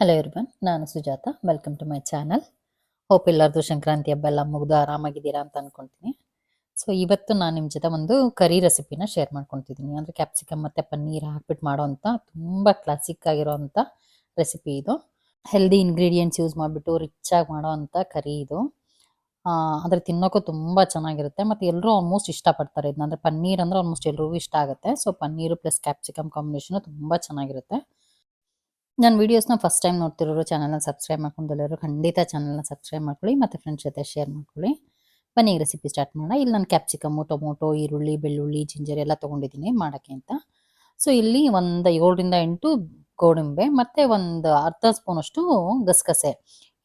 Hello ಇರ್ಬನ್ ನಾನು Sujatha. Welcome to my channel hope ಎಲ್ಲರದು ಸಂಕ್ರಾಂತಿ ಹಬ್ಬ ಎಲ್ಲ ಮುಗಿದು ಆರಾಮಾಗಿದ್ದೀರಾ ಅಂತ ಅನ್ಕೊಂತೀನಿ. ಸೊ ಇವತ್ತು ನಾನು ನಿಮ್ಮ ಜೊತೆ ಒಂದು ಕರಿ ರೆಸಿಪಿನ ಶೇರ್ ಮಾಡ್ಕೊತಿದ್ದೀನಿ. ಅಂದರೆ ಕ್ಯಾಪ್ಸಿಕಮ್ ಮತ್ತು ಪನ್ನೀರ್ ಹಾಕ್ಬಿಟ್ಟು ಮಾಡೋವಂಥ ತುಂಬ ಕ್ಲಾಸಿಕ್ ಆಗಿರೋವಂಥ ರೆಸಿಪಿ ಇದು. ಹೆಲ್ದಿ ಇಂಗ್ರೀಡಿಯೆಂಟ್ಸ್ ಯೂಸ್ ಮಾಡಿಬಿಟ್ಟು ರಿಚ್ಚಾಗಿ ಮಾಡೋವಂಥ ಕರಿ ಇದು. ಅಂದರೆ ತಿನ್ನೋಕ್ಕೂ ತುಂಬ ಚೆನ್ನಾಗಿರುತ್ತೆ. ಮತ್ತು ಎಲ್ಲರೂ ಆಲ್ಮೋಸ್ಟ್ ಇಷ್ಟಪಡ್ತಾರೆ ಇದನ್ನ ಅಂದರೆ ಪನ್ನೀರ್ ಅಂದರೆ ಆಲ್ಮೋಸ್ಟ್ ಎಲ್ರಿಗೂ ಇಷ್ಟ ಆಗುತ್ತೆ. So paneer plus capsicum combination ತುಂಬ ಚೆನ್ನಾಗಿರುತ್ತೆ. ನನ್ನ ವೀಡಿಯೋಸ್ನ ಫಸ್ಟ್ ಟೈಮ್ ನೋಡ್ತಿರೋರು ಚಾನಲ್ನ ಸಬ್ಸ್ಕ್ರೈಬ್ ಮಾಡ್ಕೊಂಡಿರೋರು ಖಂಡಿತ ಚಾನಲ್ನ ಸಬ್ಸ್ಕ್ರೈಬ್ ಮಾಡ್ಕೊಳ್ಳಿ, ಮತ್ತು ಫ್ರೆಂಡ್ಸ್ ಜೊತೆ ಶೇರ್ ಮಾಡ್ಕೊಳ್ಳಿ. ಬನ್ನಿ ರೆಸಿಪಿ ಸ್ಟಾರ್ಟ್ ಮಾಡೋಣ. ಇಲ್ಲಿ ನಾನು ಕ್ಯಾಪ್ಸಿಕಮ್ಮು ಟೊಮೊಟೊ ಈರುಳ್ಳಿ, ಬೆಳ್ಳುಳ್ಳಿ ಜಿಂಜರ್ ಎಲ್ಲ ತೊಗೊಂಡಿದ್ದೀನಿ ಮಾಡೋಕ್ಕೆ ಅಂತ. ಸೊ ಇಲ್ಲಿ ಒಂದು ಏಳರಿಂದ ಎಂಟು ಗೋಡಂಬೆ, ಮತ್ತು ಒಂದು ಅರ್ಧ ಸ್ಪೂನಷ್ಟು ಗಸಗಸೆ.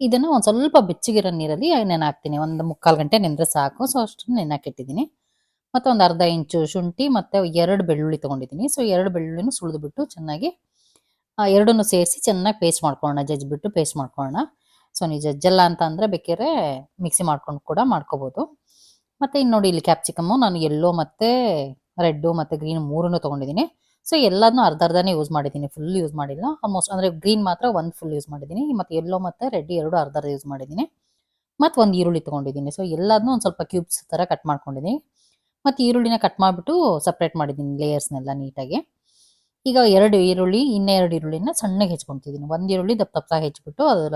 ಇದನ್ನು ಒಂದು ಸ್ವಲ್ಪ ಬೆಚ್ಚಗಿರೋ ನೀರಲ್ಲಿ ನೆನೆ ಒಂದು ಮುಕ್ಕಾಲು ಗಂಟೆ ನೆನೆದ್ರೆ ಸಾಕು. ಸೊ ಅಷ್ಟು ನೆನೆಹಾಕಿಟ್ಟಿದ್ದೀನಿ ಮತ್ತು ಒಂದು ಅರ್ಧ ಇಂಚು ಶುಂಠಿ, ಮತ್ತು ಎರಡು ಬೆಳ್ಳುಳ್ಳಿ ತೊಗೊಂಡಿದ್ದೀನಿ. ಸೊ ಎರಡು ಬೆಳ್ಳುಳ್ಳಿನೂ ಸುಳಿದುಬಿಟ್ಟು ಚೆನ್ನಾಗಿ ಎರಡನ್ನೂ ಸೇರಿಸಿ ಚೆನ್ನಾಗಿ ಪೇಸ್ಟ್ ಮಾಡ್ಕೊಳ್ಳೋಣ ಜಜ್ಜಿಬಿಟ್ಟು ಪೇಸ್ಟ್ ಮಾಡ್ಕೊಳ್ಳೋಣ. ಸೊ ನೀವು ಜಜ್ಜಲ್ಲ ಅಂತ ಅಂದರೆ ಬೇಕಾದ್ರೆ ಮಿಕ್ಸಿ ಮಾಡ್ಕೊಂಡು ಕೂಡ ಮಾಡ್ಕೋಬೋದು. ಮತ್ತು ಇನ್ನು ನೋಡಿ ಇಲ್ಲಿ ಕ್ಯಾಪ್ಸಿಕಮ್ಮು ನಾನು ಎಲ್ಲೋ ಮತ್ತು ರೆಡ್ಡು ಮತ್ತು ಗ್ರೀನ್ ಮೂರನ್ನು ತೊಗೊಂಡಿದ್ದೀನಿ. ಸೊ ಎಲ್ಲದನ್ನು ಅರ್ಧ ಅರ್ಧನೇ ಯೂಸ್ ಮಾಡಿದ್ದೀನಿ ಫುಲ್ ಯೂಸ್ ಮಾಡಿಲ್ಲ. ಆಲ್ಮೋಸ್ಟ್ ಅಂದರೆ ಗ್ರೀನ್ ಮಾತ್ರ ಒಂದು ಫುಲ್ ಯೂಸ್ ಮಾಡಿದ್ದೀನಿ. ಮತ್ತು ಎಲ್ಲೋ ಮತ್ತು ರೆಡ್ ಎರಡು ಅರ್ಧ ಅರ್ಧ ಯೂಸ್ ಮಾಡಿದ್ದೀನಿ. ಮತ್ತು ಒಂದು ಈರುಳ್ಳಿ ತೊಗೊಂಡಿದ್ದೀನಿ. ಸೊ ಎಲ್ಲದನ್ನು ಒಂದು ಸ್ವಲ್ಪ ಕ್ಯೂಬ್ಸ್ ಥರ ಕಟ್ ಮಾಡ್ಕೊಂಡಿದ್ದೀನಿ. ಮತ್ತು ಈರುಳ್ಳಿನ ಕಟ್ ಮಾಡಿಬಿಟ್ಟು ಸಪ್ರೇಟ್ ಮಾಡಿದ್ದೀನಿ ಲೇಯರ್ಸ್ನೆಲ್ಲ ನೀಟಾಗಿ. ಈಗ ಎರಡು ಈರುಳ್ಳಿ ಇನ್ನೆರಡು ಈರುಳ್ಳಿನ ಸಣ್ಣಗೆ ಹೆಚ್ಕೊತಿದ್ದೀನಿ ಒಂದು ಈರುಳ್ಳಿ ದಪ್ಪ ದಪ್ಪ ಹೆಚ್ಚಿಬಿಟ್ಟು ಅದರ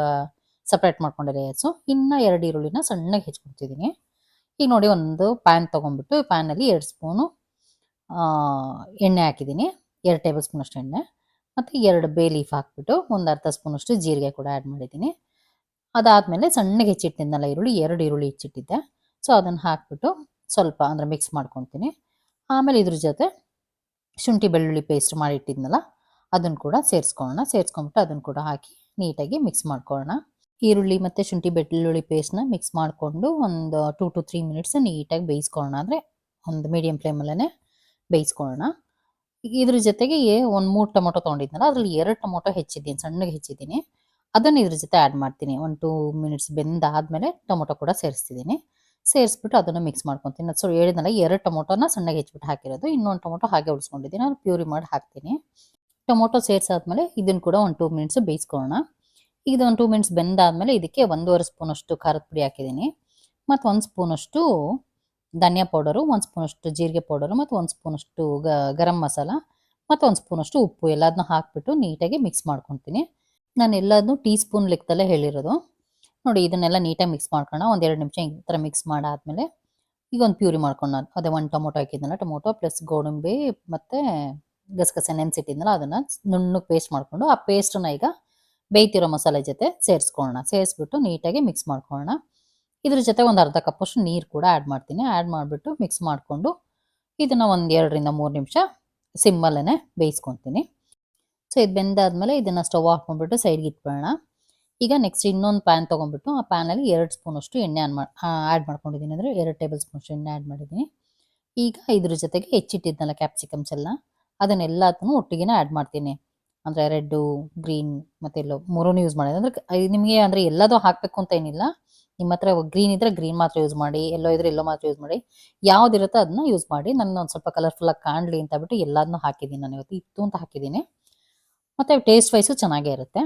ಸಪ್ರೇಟ್ ಮಾಡ್ಕೊಂಡೆ ಲೇಯರ್ಸು ಇನ್ನು ಎರಡು ಈರುಳ್ಳಿನ ಸಣ್ಣಗೆ ಹೆಚ್ಕೊತಿದ್ದೀನಿ ಈಗ ನೋಡಿ ಒಂದು ಪ್ಯಾನ್ ತೊಗೊಂಡ್ಬಿಟ್ಟು ಪ್ಯಾನಲ್ಲಿ ಎರಡು ಸ್ಪೂನು ಎಣ್ಣೆ ಹಾಕಿದ್ದೀನಿ ಎರಡು ಟೇಬಲ್ ಸ್ಪೂನಷ್ಟು ಎಣ್ಣೆ. ಮತ್ತು ಎರಡು ಬೇ ಲೀಫ್ ಹಾಕ್ಬಿಟ್ಟು ಒಂದು ಅರ್ಧ ಸ್ಪೂನಷ್ಟು ಜೀರಿಗೆ ಕೂಡ ಆ್ಯಡ್ ಮಾಡಿದ್ದೀನಿ ಅದಾದಮೇಲೆ ಸಣ್ಣಗೆ ಹೆಚ್ಚಿಟ್ಟಿದ್ದೆನಲ್ಲ ಈರುಳ್ಳಿ, ಎರಡು ಈರುಳ್ಳಿ ಹೆಚ್ಚಿಟ್ಟಿದ್ದೆ. ಸೊ ಅದನ್ನು ಹಾಕ್ಬಿಟ್ಟು ಸ್ವಲ್ಪ ಅಂದರೆ ಮಿಕ್ಸ್ ಮಾಡ್ಕೊತೀನಿ. ಆಮೇಲೆ ಇದ್ರ ಜೊತೆ ಶುಂಠಿ ಬೆಳ್ಳುಳ್ಳಿ ಪೇಸ್ಟ್ ಮಾಡಿಟ್ಟಿದ್ನಲ್ಲ ಅದನ್ನು ಕೂಡ ಸೇರಿಸ್ಕೊಳ್ಳೋಣ. ಸೇರಿಸ್ಕೊಂಬಿಟ್ಟು ಅದನ್ನು ಕೂಡ ಹಾಕಿ ನೀಟಾಗಿ ಮಿಕ್ಸ್ ಮಾಡ್ಕೊಳ್ಳೋಣ. ಈರುಳ್ಳಿ ಮತ್ತು ಶುಂಠಿ ಬೆಳ್ಳುಳ್ಳಿ ಪೇಸ್ಟ್ನ ಮಿಕ್ಸ್ ಮಾಡಿಕೊಂಡು ಒಂದು ಟೂ ಟು ತ್ರೀ ಮಿನಿಟ್ಸ್ ನೀಟಾಗಿ ಬೇಯಿಸ್ಕೊಳ್ಳೋಣ. ಅಂದರೆ ಒಂದು ಮೀಡಿಯಂ ಫ್ಲೇಮಲ್ಲೇ ಬೇಯಿಸ್ಕೊಳ್ಳೋಣ. ಇದ್ರ ಜೊತೆಗೆ ಒಂದು ಮೂರು ಟೊಮೊಟೊ ತೊಗೊಂಡಿದ್ನಲ್ಲ, ಅದರಲ್ಲಿ ಎರಡು ಟೊಮೊಟೊ ಹೆಚ್ಚಿದ್ದೀನಿ, ಸಣ್ಣಗೆ ಹೆಚ್ಚಿದ್ದೀನಿ. ಅದನ್ನು ಇದ್ರ ಜೊತೆ ಆ್ಯಡ್ ಮಾಡ್ತೀನಿ. ಒಂದು ಟೂ ಮಿನಿಟ್ಸ್ ಬೆಂದಾದಮೇಲೆ ಟೊಮೊಟೊ ಕೂಡ ಸೇರಿಸ್ತಿದ್ದೀನಿ. ಸೇರಿಸ್ಬಿಟ್ಟು ಅದನ್ನು ಮಿಕ್ಸ್ ಮಾಡ್ಕೊತೀನಿ ಸೊ ಹೇಳಿದ್ನಲ್ಲ, ಎರಡು ಟೊಮೊಟೊನ ಸಣ್ಣಗೆ ಹೆಚ್ಚಿಬಿಟ್ಟು ಹಾಕಿರೋದು. ಇನ್ನೊಂದು ಟೊಮೊಟೊ ಹಾಗೆ ಉಳಿಸ್ಕೊಂಡಿದ್ದೀನಿ. ನಾನು ಪ್ಯೂರಿ ಮಾಡಿ ಹಾಕ್ತೀನಿ. ಟೊಮೊಟೊ ಸೇರಿಸಾದ್ಮೇಲೆ ಇದನ್ನು ಕೂಡ ಒಂದು ಟೂ ಮಿನಿಟ್ಸ್ ಬೇಯಿಸ್ಕೊಳ್ಳೋಣ. ಇದು ಒಂದು ಟೂ ಮಿನಿಟ್ಸ್ ಬೆಂದಾದಮೇಲೆ ಇದಕ್ಕೆ ಒಂದೂವರೆ ಸ್ಪೂನಷ್ಟು ಖಾರದ ಪುಡಿ ಹಾಕಿದ್ದೀನಿ. ಮತ್ತು ಒಂದು ಸ್ಪೂನಷ್ಟು ಧನಿಯಾ ಪೌಡರು, ಒಂದು ಸ್ಪೂನಷ್ಟು ಜೀರಿಗೆ ಪೌಡರು, ಮತ್ತು ಒಂದು ಸ್ಪೂನಷ್ಟು ಗ, ಗರಂ ಮಸಾಲ, ಮತ್ತು ಒಂದು ಸ್ಪೂನಷ್ಟು ಉಪ್ಪು. ಎಲ್ಲದನ್ನೂ ಹಾಕಿಬಿಟ್ಟು ನೀಟಾಗಿ ಮಿಕ್ಸ್ ಮಾಡ್ಕೊತೀನಿ ನಾನು ಎಲ್ಲದನ್ನೂ ಟೀ ಸ್ಪೂನ್ ಲೆಕ್ಕದಲ್ಲೇ ಹೇಳಿರೋದು. ನೋಡಿ ಇದನ್ನೆಲ್ಲ ನೀಟಾಗಿ ಮಿಕ್ಸ್ ಮಾಡ್ಕೊಳ್ಳೋಣ. ಎರಡು ನಿಮಿಷ ಈ ಥರ ಮಿಕ್ಸ್ ಮಾಡಾದ್ಮೇಲೆ ಈಗ ಒಂದು ಪ್ಯೂರಿ ಮಾಡ್ಕೊಂಡು ನಾನು. ಅದೇ ಒಂದು ಟೊಮೊಟೊ ಹಾಕಿದ್ನಲ್ಲ ಟೊಮೊಟೊ ಪ್ಲಸ್ ಗೋಡಂಬಿ ಮತ್ತು ಗಸಗಸೆ ನೆನೆಸಿಟ್ಟಿದ್ನಲ್ಲ ಅದನ್ನು ನುಣ್ಣಗೆ ಪೇಸ್ಟ್ ಮಾಡಿಕೊಂಡು ಆ ಪೇಸ್ಟನ್ನ ಈಗ ಬೇಯ್ತಿರೋ ಮಸಾಲೆ ಜೊತೆ ಸೇರಿಸ್ಕೊಳ್ಳೋಣ. ಸೇರಿಸ್ಬಿಟ್ಟು ನೀಟಾಗಿ ಮಿಕ್ಸ್ ಮಾಡ್ಕೊಳ್ಳೋಣ. ಇದ್ರ ಜೊತೆ ಒಂದು ಅರ್ಧ ಕಪ್ಪಷ್ಟು ನೀರು ಕೂಡ ಆ್ಯಡ್ ಮಾಡ್ತೀನಿ. ಆ್ಯಡ್ ಮಾಡಿಬಿಟ್ಟು ಮಿಕ್ಸ್ ಮಾಡಿಕೊಂಡು ಇದನ್ನು ಒಂದು ಎರಡರಿಂದ ಮೂರು ನಿಮಿಷ ಸಿಮ್ಮಲ್ಲೇ ಬೇಯಿಸ್ಕೊತೀನಿ ಸೊ ಇದು ಬೆಂದಾದ್ಮೇಲೆ ಇದನ್ನು ಸ್ಟವ್ ಹಾಕ್ಕೊಂಡ್ಬಿಟ್ಟು ಸೈಡ್ಗೆ ಇಟ್ಬಿಡೋಣ. ಈಗ ನೆಕ್ಸ್ಟ್ ಇನ್ನೊಂದು ಪ್ಯಾನ್ ತೊಗೊಂಡ್ಬಿಟ್ಟು ಆ ಪ್ಯಾನಲ್ಲಿ ಎರಡು ಸ್ಪೂನಷ್ಟು ಎಣ್ಣೆ ಆನ್ ಮಾಡಿ ಆ್ಯಡ್ ಮಾಡ್ಕೊಂಡಿದ್ದೀನಿ ಅಂದರೆ ಎರಡು ಟೇಬಲ್ ಸ್ಪೂನಷ್ಟು ಎಣ್ಣೆ ಆ್ಯಡ್ ಮಾಡಿದ್ದೀನಿ ಈಗ ಇದ್ರ ಜೊತೆಗೆ ಹೆಚ್ಚಿಟ್ಟಿದ್ನಲ್ಲ ಕ್ಯಾಪ್ಸಿಕಮ್ಸ್ ಎಲ್ಲ. ಅದನ್ನೆಲ್ಲದನ್ನು ಒಟ್ಟಿಗೆನೇ ಆ್ಯಡ್ ಮಾಡ್ತೀನಿ. ಅಂದರೆ ರೆಡ್ಡು, ಗ್ರೀನ್ ಮತ್ತು ಎಲ್ಲೋ ಮೂರೂ ಯೂಸ್ ಮಾಡಿದೆ. ಅಂದರೆ ನಿಮಗೆ ಅಂದರೆ ಎಲ್ಲದು ಹಾಕಬೇಕು ಅಂತ ಏನಿಲ್ಲ. ನಿಮ್ಮ ಹತ್ರ ಗ್ರೀನ್ ಇದ್ರೆ ಗ್ರೀನ್ ಮಾತ್ರ ಯೂಸ್ ಮಾಡಿ, ಎಲ್ಲೋ ಇದ್ರೆ ಎಲ್ಲೋ ಮಾತ್ರ ಯೂಸ್ ಮಾಡಿ. ಯಾವುದಿರುತ್ತೋ ಅದನ್ನ ಯೂಸ್ ಮಾಡಿ. ನನ್ನ ಒಂದು ಸ್ವಲ್ಪ ಕಲರ್ಫುಲ್ಲಾಗಿ ಕಾಣಲಿ ಅಂತ ಬಿಟ್ಟು ಎಲ್ಲದನ್ನೂ ಹಾಕಿದ್ದೀನಿ ನಾನು ಇವತ್ತು. ಇತ್ತು ಅಂತ ಹಾಕಿದ್ದೀನಿ ಮತ್ತು ಟೇಸ್ಟ್ ವೈಸು ಚೆನ್ನಾಗೇ ಇರುತ್ತೆ.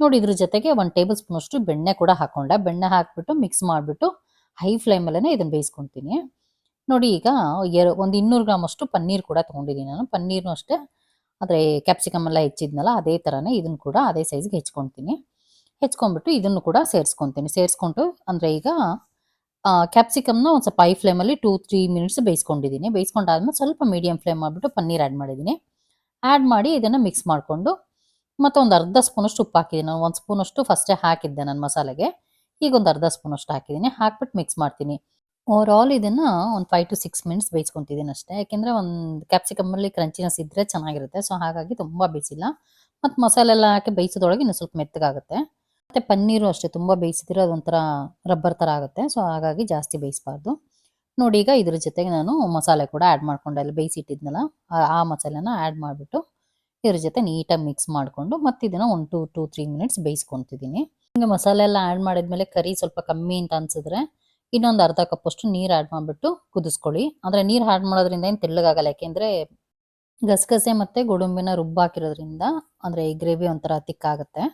ನೋಡಿ ಇದ್ರ ಜೊತೆಗೆ ಒಂದು ಟೇಬಲ್ ಸ್ಪೂನಷ್ಟು ಬೆಣ್ಣೆ ಕೂಡ ಹಾಕೊಂಡ. ಬೆಣ್ಣೆ ಹಾಕ್ಬಿಟ್ಟು ಮಿಕ್ಸ್ ಮಾಡಿಬಿಟ್ಟು ಹೈ ಫ್ಲೇಮಲ್ಲೇ ಇದನ್ನು ಬೇಯಿಸ್ಕೊತೀನಿ. ನೋಡಿ ಈಗ ಎರ, ಒಂದು ಇನ್ನೂರು ಗ್ರಾಮ್ ಅಷ್ಟು ಪನ್ನೀರ್ ಕೂಡ ತೊಗೊಂಡಿದ್ದೀನಿ ನಾನು. ಪನ್ನೀರ್ನು ಅಷ್ಟೇ. ಆದರೆ ಕ್ಯಾಪ್ಸಿಕಮ್ ಎಲ್ಲ ಹೆಚ್ಚಿದ್ನಲ್ಲ, ಅದೇ ಥರನೇ ಇದನ್ನು ಕೂಡ ಅದೇ ಸೈಜ್ಗೆ ಹೆಚ್ಕೊತೀನಿ. ಹೆಚ್ಕೊಂಡ್ಬಿಟ್ಟು ಇದನ್ನು ಕೂಡ ಸೇರಿಸ್ಕೊತೀನಿ. ಸೇರಿಸ್ಕೊಂಡು ಅಂದರೆ ಈಗ ಕ್ಯಾಪ್ಸಿಕಮ್ನ ಒಂದು ಸ್ವಲ್ಪ ಹೈ ಫ್ಲೇಮಲ್ಲಿ ಟೂ ತ್ರೀ ಮಿನಿಟ್ಸ್ ಬೇಯಿಸ್ಕೊಂಡಿದ್ದೀನಿ. ಬೇಯಿಸ್ಕೊಂಡಾದ್ಮೇಲೆ ಸ್ವಲ್ಪ ಮೀಡಿಯಂ ಫ್ಲೇಮ್ ಮಾಡಿಬಿಟ್ಟು ಪನ್ನೀರ್ ಆ್ಯಡ್ ಮಾಡಿದ್ದೀನಿ. ಆ್ಯಡ್ ಮಾಡಿ ಇದನ್ನು ಮಿಕ್ಸ್ ಮಾಡಿಕೊಂಡು ಮತ್ತು ಒಂದು ಅರ್ಧ ಸ್ಪೂನಷ್ಟು ಉಪ್ಪು ಹಾಕಿದ್ದೀನಿ ನಾನು ಒಂದು ಸ್ಪೂನಷ್ಟು ಫಸ್ಟೇ ಹಾಕಿದ್ದೆ ನನ್ನ ಮಸಾಲೆಗೆ. ಈಗ ಒಂದು ಅರ್ಧ ಸ್ಪೂನಷ್ಟು ಹಾಕಿದ್ದೀನಿ. ಹಾಕ್ಬಿಟ್ಟು ಮಿಕ್ಸ್ ಮಾಡ್ತೀನಿ. ಓವರ್ ಆಲ್ ಇದನ್ನು ಒಂದು ಫೈವ್ ಟು ಸಿಕ್ಸ್ ಮಿನಿಟ್ಸ್ ಬೇಯಿಸ್ಕೊತಿದ್ದೀನಿ ಅಷ್ಟೇ. ಯಾಕೆಂದರೆ ಒಂದು ಕ್ಯಾಪ್ಸಿಕಮ್ಮಲ್ಲಿ ಕ್ರಂಚಿನಸ್ ಇದ್ದರೆ ಚೆನ್ನಾಗಿರುತ್ತೆ. ಸೊ ಹಾಗಾಗಿ ತುಂಬ ಬೇಯಿಸಿಲ್ಲ. ಮತ್ತು ಮಸಾಲೆ ಎಲ್ಲ ಹಾಕಿ ಬೇಯಿಸೋದೊಳಗೆ ಇನ್ನೂ ಸ್ವಲ್ಪ ಮೆತ್ತಗಾಗುತ್ತೆ. ಮತ್ತು ಪನ್ನೀರು ಅಷ್ಟೇ ತುಂಬ ಬೇಯಿಸಿದ್ರೆ ಅದೊಂಥರ ರಬ್ಬರ್ ಥರ ಆಗುತ್ತೆ. ಸೊ ಹಾಗಾಗಿ ಜಾಸ್ತಿ ಬೇಯಿಸಬಾರ್ದು. ನೋಡಿ ಈಗ ಇದ್ರ ಜೊತೆಗೆ ನಾನು ಮಸಾಲೆ ಕೂಡ ಆ್ಯಡ್ ಮಾಡ್ಕೊಂಡೆ. ಅಲ್ಲಿ ಬೇಯಿಸಿಟ್ಟಿದ್ನಲ್ಲ, ಆ ಮಸಾಲೆನ ಆ್ಯಡ್ ಮಾಡಿಬಿಟ್ಟು ಇದ್ರ ಜೊತೆ ನೀಟಾಗಿ ಮಿಕ್ಸ್ ಮಾಡಿಕೊಂಡು ಮತ್ತೆ ಇದನ್ನ ಒಂದು ಟೂ ಟು ತ್ರೀ ಮಿನಿಟ್ಸ್ ಬೇಯಿಸ್ಕೊತಿದ್ದೀನಿ. ಹಿಂಗೆ ಮಸಾಲೆ ಎಲ್ಲ ಆ್ಯಡ್ ಮಾಡಿದ್ಮೇಲೆ ಕರಿ ಸ್ವಲ್ಪ ಕಮ್ಮಿ ಅಂತ ಅನ್ಸಿದ್ರೆ ಇನ್ನೊಂದು ಅರ್ಧ ಕಪ್ಪಷ್ಟು ನೀರು ಆ್ಯಡ್ ಮಾಡಿಬಿಟ್ಟು ಕುದಿಸ್ಕೊಳ್ಳಿ. ಅಂದರೆ ನೀರು ಆ್ಯಡ್ ಮಾಡೋದ್ರಿಂದ ಏನು ತೆಳ್ಳಗಾಗಲ್ಲ, ಯಾಕೆಂದರೆ ಗಸಗಸೆ ಮತ್ತು ಗೋಡಂಬಿನ ರುಬ್ಬಾಕಿರೋದ್ರಿಂದ ಅಂದರೆ ಈ ಗ್ರೇವಿ ಒಂಥರ ತಿಕ್ಕಾಗುತ್ತೆ.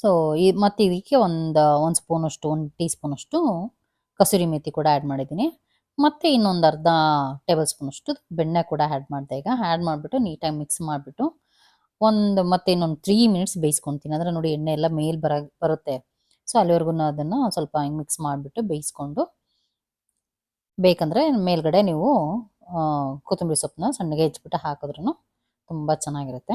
ಸೊ ಈ ಮತ್ತು ಇದಕ್ಕೆ ಒಂದು ಒಂದು ಸ್ಪೂನಷ್ಟು ಒಂದು ಟೀ ಸ್ಪೂನಷ್ಟು ಕಸೂರಿ ಮೇಥಿ ಕೂಡ ಆ್ಯಡ್ ಮಾಡಿದ್ದೀನಿ. ಮತ್ತು ಇನ್ನೊಂದು ಅರ್ಧ ಟೇಬಲ್ ಸ್ಪೂನಷ್ಟು ಬೆಣ್ಣೆ ಕೂಡ ಆ್ಯಡ್ ಮಾಡಿದೆ ಈಗ. ಆ್ಯಡ್ ಮಾಡಿಬಿಟ್ಟು ನೀಟಾಗಿ ಮಿಕ್ಸ್ ಮಾಡಿಬಿಟ್ಟು ಒಂದು ಮತ್ತೆ ಇನ್ನೊಂದು ತ್ರೀ ಮಿನಿಟ್ಸ್ ಬೇಯಿಸ್ಕೊಂತೀನಿ. ಅಂದರೆ ನೋಡಿ ಎಣ್ಣೆ ಎಲ್ಲ ಮೇಲ್ ಬರ, ಬರುತ್ತೆ. ಸೊ ಅಲ್ಲಿವರೆಗೂ ಅದನ್ನು ಸ್ವಲ್ಪ ಹಿಂಗೆ ಮಿಕ್ಸ್ ಮಾಡಿಬಿಟ್ಟು ಬೇಯಿಸ್ಕೊಂಡು, ಬೇಕಂದರೆ ಮೇಲ್ಗಡೆ ನೀವು ಕೊತ್ತಂಬರಿ ಸೊಪ್ಪನ್ನ ಸಣ್ಣಗೆ ಹೆಚ್ಚಿಬಿಟ್ಟು ಹಾಕಿದ್ರೂ ತುಂಬ ಚೆನ್ನಾಗಿರುತ್ತೆ.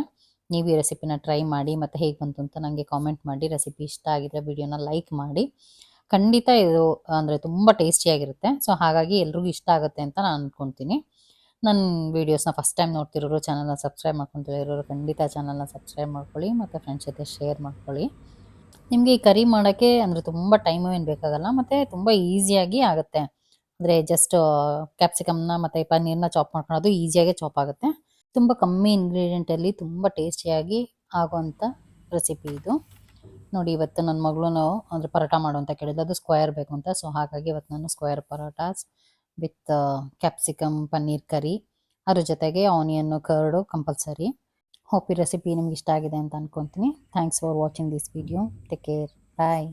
ನೀವು ಈ ರೆಸಿಪಿನ ಟ್ರೈ ಮಾಡಿ ಮತ್ತು ಹೇಗೆ ಬಂತು ಅಂತ ನನಗೆ ಕಾಮೆಂಟ್ ಮಾಡಿ. ರೆಸಿಪಿ ಇಷ್ಟ ಆಗಿದ್ರೆ ವಿಡಿಯೋನ ಲೈಕ್ ಮಾಡಿ. ಖಂಡಿತ ಇದು ಅಂದರೆ ತುಂಬ ಟೇಸ್ಟಿಯಾಗಿರುತ್ತೆ ಸೊ ಹಾಗಾಗಿ ಎಲ್ರಿಗೂ ಇಷ್ಟ ಆಗುತ್ತೆ ಅಂತ ನಾನು ಅಂದ್ಕೊತೀನಿ ನನ್ನ ವೀಡಿಯೋಸ್ನ ಫಸ್ಟ್ ಟೈಮ್ ನೋಡ್ತಿರೋರು ಚಾನಲ್ನ ಸಬ್ಸ್ಕ್ರೈಬ್ ಮಾಡ್ಕೊತಿರೋರು, ಖಂಡಿತ ಚಾನಲ್ನ ಸಬ್ಸ್ಕ್ರೈಬ್ ಮಾಡ್ಕೊಳ್ಳಿ ಮತ್ತು ಫ್ರೆಂಡ್ಸ್ ಜೊತೆ ಶೇರ್ ಮಾಡ್ಕೊಳ್ಳಿ. ನಿಮಗೆ ಈ ಕರಿ ಮಾಡೋಕ್ಕೆ ಅಂದರೆ ತುಂಬ ಟೈಮು ಏನು ಬೇಕಾಗಲ್ಲ, ಮತ್ತು ತುಂಬ ಈಸಿಯಾಗಿ ಆಗುತ್ತೆ. ಅಂದರೆ ಜಸ್ಟ್ ಕ್ಯಾಪ್ಸಿಕಮ್ನ ಮತ್ತು ಪನ್ನೀರ್ನ ಚಾಪ್ ಮಾಡ್ಕೊಳೋದು ಈಸಿಯಾಗಿ ಚಾಪ್ ಆಗುತ್ತೆ. ತುಂಬ ಕಮ್ಮಿ ಇಂಗ್ರೀಡಿಯೆಂಟಲ್ಲಿ ತುಂಬ ಟೇಸ್ಟಿಯಾಗಿ ಆಗೋವಂಥ ರೆಸಿಪಿ ಇದು. ನೋಡಿ, ಇವತ್ತು ನನ್ನ ಮಗಳು ಅಂದರೆ ಪರೋಟ ಮಾಡು ಅಂತ ಕೇಳಿದ್ದು. ಅದು ಸ್ಕ್ವೇರ್ ಬೇಕು ಅಂತ. ಸೊ ಹಾಗಾಗಿ ಇವತ್ತು ನಾನು square parathas with capsicum paneer curry ಅದ್ರ ಜೊತೆಗೆ ಆನಿಯನ್ನು ಕರ್ಡು ಕಂಪಲ್ಸರಿ ಹೋಪ್ ಈ ರೆಸಿಪಿ ನಿಮ್ಗೆ ಇಷ್ಟ ಆಗಿದೆ ಅಂತ ಅನ್ಕೊತೀನಿ. Thanks for watching this video take care bye